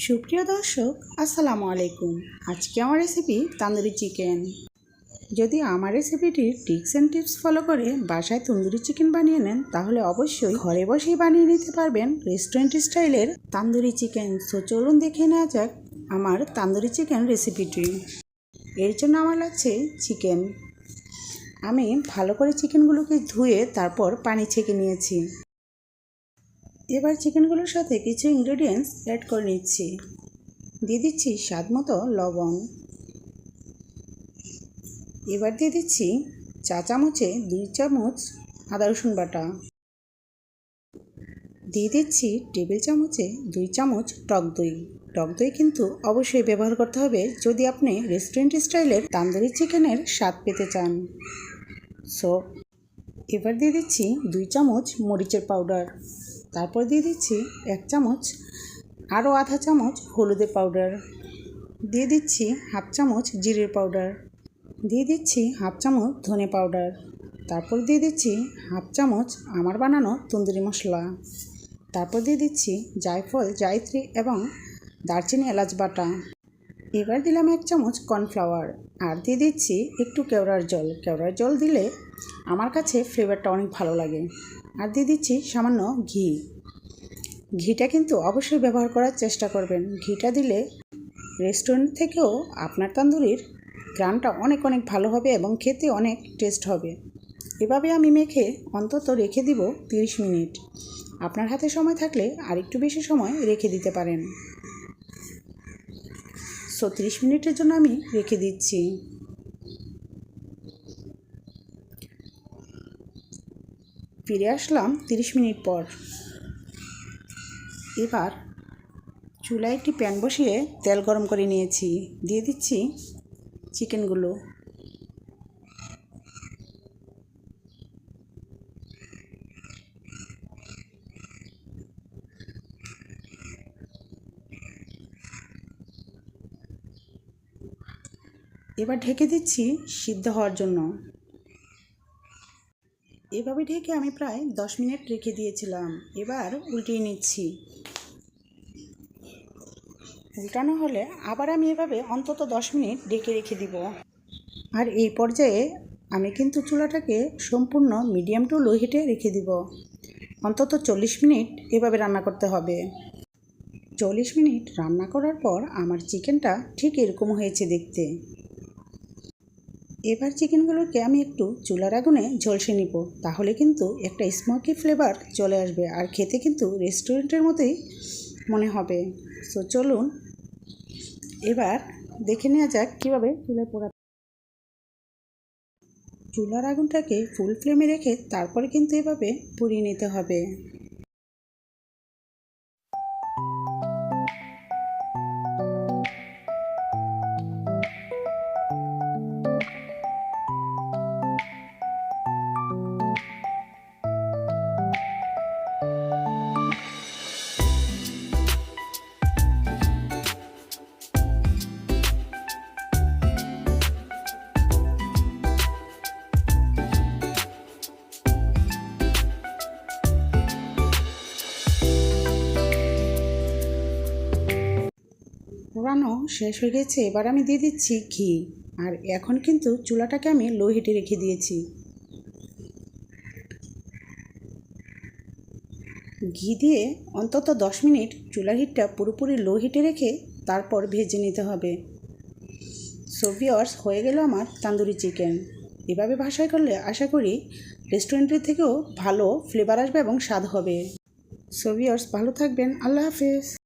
সুপ্রিয় দর্শক, আসসালামু আলাইকুম। আজকে আমার রেসিপি তান্দুরি চিকেন যদি আমার রেসিপিটির টিপস অ্যান্ড টিপস ফলো করে বাসায় তন্দুরি চিকেন বানিয়ে নেন, তাহলে অবশ্যই ঘরে বসেই বানিয়ে নিতে পারবেন রেস্টুরেন্ট স্টাইলের তান্দুরি চিকেন সো চলুন দেখে নেওয়া যাক আমার তান্দুরি চিকেন রেসিপিটি এর জন্য আমার লাগছে চিকেন আমি ভালো করে চিকেনগুলোকে ধুয়ে তারপর পানি ছেঁকে নিয়েছি। এবার চিকেনগুলোর সাথে কিছু ইনগ্রেডিয়েন্টস অ্যাড করে নিচ্ছি। দিয়ে দিচ্ছি স্বাদ মতো লবণ। এবার দিয়ে দিচ্ছি চা চামচে দুই চামচ আদা রসুন বাটা। দিয়ে দিচ্ছি টেবিল চামচে দুই চামচ টক দই। টক দই কিন্তু অবশ্যই ব্যবহার করতে হবে যদি আপনি রেস্টুরেন্ট স্টাইলের তান্দুরি চিকেনের স্বাদ পেতে চান। সো এবার দিয়ে দিচ্ছি দুই চামচ মরিচের পাউডার তারপর দিয়ে দিচ্ছি এক চামচ, আরও আধা চামচ হলুদের পাউডার দিয়ে দিচ্ছি হাফ চামচ জিরের পাউডার দিয়ে দিচ্ছি হাফ চামচ ধনে পাউডার তারপর দিয়ে দিচ্ছি হাফ চামচ আমার বানানো তন্দুরি মশলা। তারপর দিয়ে দিচ্ছি জায়ফল, জায়ত্রী এবং দারচিনি এলাচ বাটা। এবার দিলাম এক চামচ কর্নফ্লাওয়ার আর দিয়ে দিচ্ছি একটু কেওড়ার জল। কেওড়ার জল দিলে আমার কাছে ফ্লেভারটা অনেক ভালো লাগে। আর দিয়ে দিচ্ছি সামান্য ঘি। ঘিটা কিন্তু অবশ্যই ব্যবহার করার চেষ্টা করবেন। ঘিটা দিলে রেস্টুরেন্ট থেকেও আপনার তান্দুরির গ্রামটা অনেক অনেক ভালো হবে এবং খেতে অনেক টেস্ট হবে। এভাবে আমি মেখে অন্তত রেখে দিব তিরিশ মিনিট। আপনার হাতে সময় থাকলে আর একটু বেশি সময় রেখে দিতে পারেন। সো তিরিশ মিনিটের জন্য আমি রেখে দিচ্ছি। ফিরে আসলাম তিরিশ মিনিট পর। এবার চুলায় একটি প্যান বসিয়ে তেল গরম করে নিয়েছি। দিয়ে দিচ্ছি চিকেনগুলো। এবার ঢেকে দিচ্ছি সিদ্ধ হওয়ার জন্য। এভাবে ঢেকে আমি প্রায় দশ মিনিট রেখে দিয়েছিলাম। এবার উল্টিয়ে নিচ্ছি। উল্টানো হলে আবার আমি এভাবে অন্তত দশ মিনিট ডেকে রেখে দিব। আর এই পর্যায়ে আমি কিন্তু চুলাটাকে সম্পূর্ণ মিডিয়াম টু লো হিটে রেখে দিব। অন্তত চল্লিশ মিনিট এভাবে রান্না করতে হবে। চল্লিশ মিনিট রান্না করার পর আমার চিকেনটা ঠিক এরকম হয়েছে দেখতে। এবার চিকেনগুলোকে আমি একটু চুলার আগুনে ঝলসে নিব, তাহলে কিন্তু একটা স্মোকি ফ্লেভার চলে আসবে আর খেতে কিন্তু রেস্টুরেন্টের মতোই মনে হবে। সো চলুন, এবার দেখে নেওয়া যাক কীভাবে চুলায় পোড়া চুলার আগুনটাকে ফুল ফ্লেমে রেখে তারপরে কিন্তু এভাবে পুড়িয়ে নিতে হবে। পোড়ানো শেষ হয়ে গেছে, এবার আমি দিয়ে দিচ্ছি ঘি। আর এখন কিন্তু চুলাটাকে আমি লো হিটে রেখে দিয়েছি। ঘি দিয়ে অন্তত দশ মিনিট চুলা হিটটা পুরোপুরি লো হিটে রেখে তারপর ভেজে নিতে হবে। সোভিয়ার্স হয়ে গেল আমার তান্দুরি চিকেন। এভাবে ভাষায় করলে আশা করি রেস্টুরেন্টের থেকেও ভালো ফ্লেভার আসবে এবং স্বাদ হবে। সোভিয়ার্স ভালো থাকবেন। আল্লাহ হাফেজ।